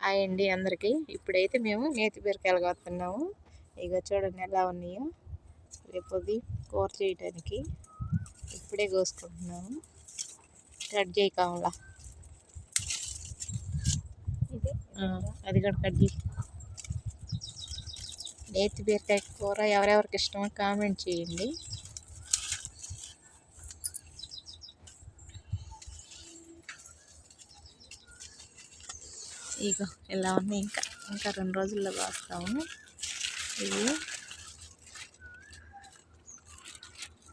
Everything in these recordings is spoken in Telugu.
హాయ్ అండి అందరికీ. ఇప్పుడైతే మేము నేతి బీరకాయలు కొడుతున్నాము ఇక చూడండి ఎలా ఉన్నాయో. రేపుది కూర చేయడానికి ఇప్పుడే కోసుకుంటున్నాము. కట్ చేయి కావాలా అది కూడా కట్ చేయి. నేతి బీరకాయ కూర ఎవరెవరికి ఇష్టమో కామెంట్ చేయండి. ఇగో ఇలా ఉన్నాయి ఇంకా. ఇంకా రెండు రోజుల్లో కాస్తాము. ఇవి.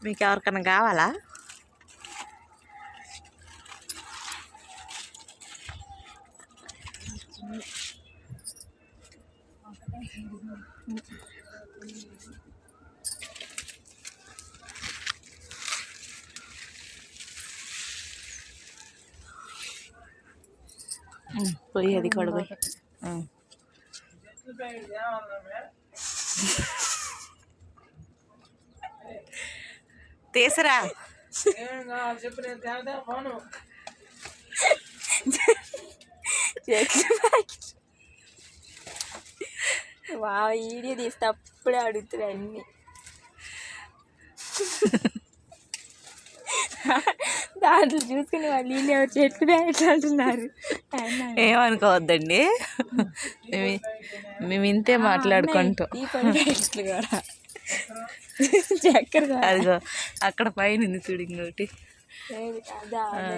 మీకు ఎవరికైనా కావాలా? పోయి అది కూడా పోయి తీసరా. వా వీడియో తీస్తే అప్పుడే అడుగుతున్నాయి అన్ని. దాంట్లో చూసుకుని వాళ్ళు వీళ్ళు ఎవరు చెట్లు అంటున్నారు? ఏమనుకోవద్దండి. మేము మేము ఇంతే మాట్లాడుకుంటాం. అదిగో అక్కడ పైన చూడు ఇంకోటి. అదా,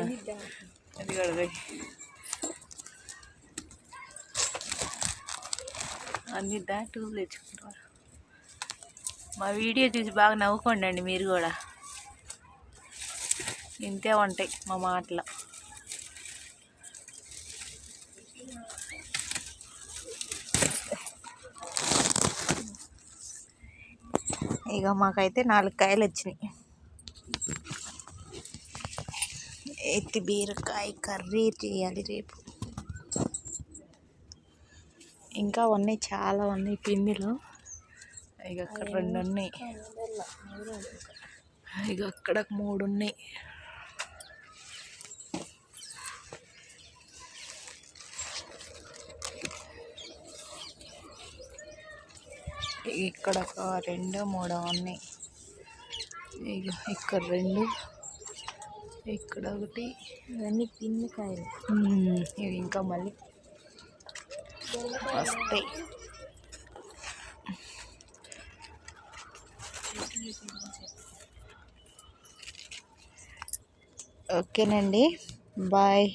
కూడా. అన్ని దాటు తెచ్చుకుంటారు. మా వీడియో చూసి బాగా నవ్వుకోండి అండి మీరు కూడా. ఇంతే ఉంటాయి మా మాటలు. ఇక మాకైతే నాలుగు కాయలు వచ్చినాయి. ఎత్తి బీరకాయ కర్రీ చేయాలి రేపు. ఇంకా ఉన్నాయి చాలా ఉన్నాయి పిండిలో. ఇక అక్కడ రెండు ఉన్నాయి. ఇక అక్కడ మూడు ఉన్నాయి. ఇక్కడ ఒక రెండు మూడు ఉన్నాయి ఇక ఇక్కడ రెండు ఇక్కడ ఒకటి ఇవన్నీ పిన్నకాయలు ఇవి ఇంకా మళ్ళీ వస్తాయి. ఓకేనండి. బాయ్.